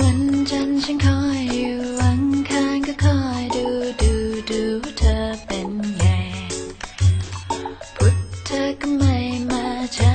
วันจันทร์ฉันคอยอยู่วังคานก็คอยดูดูดูเธอเป็นไงพุธเธอก็ไม่มาเช้า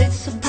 It's a.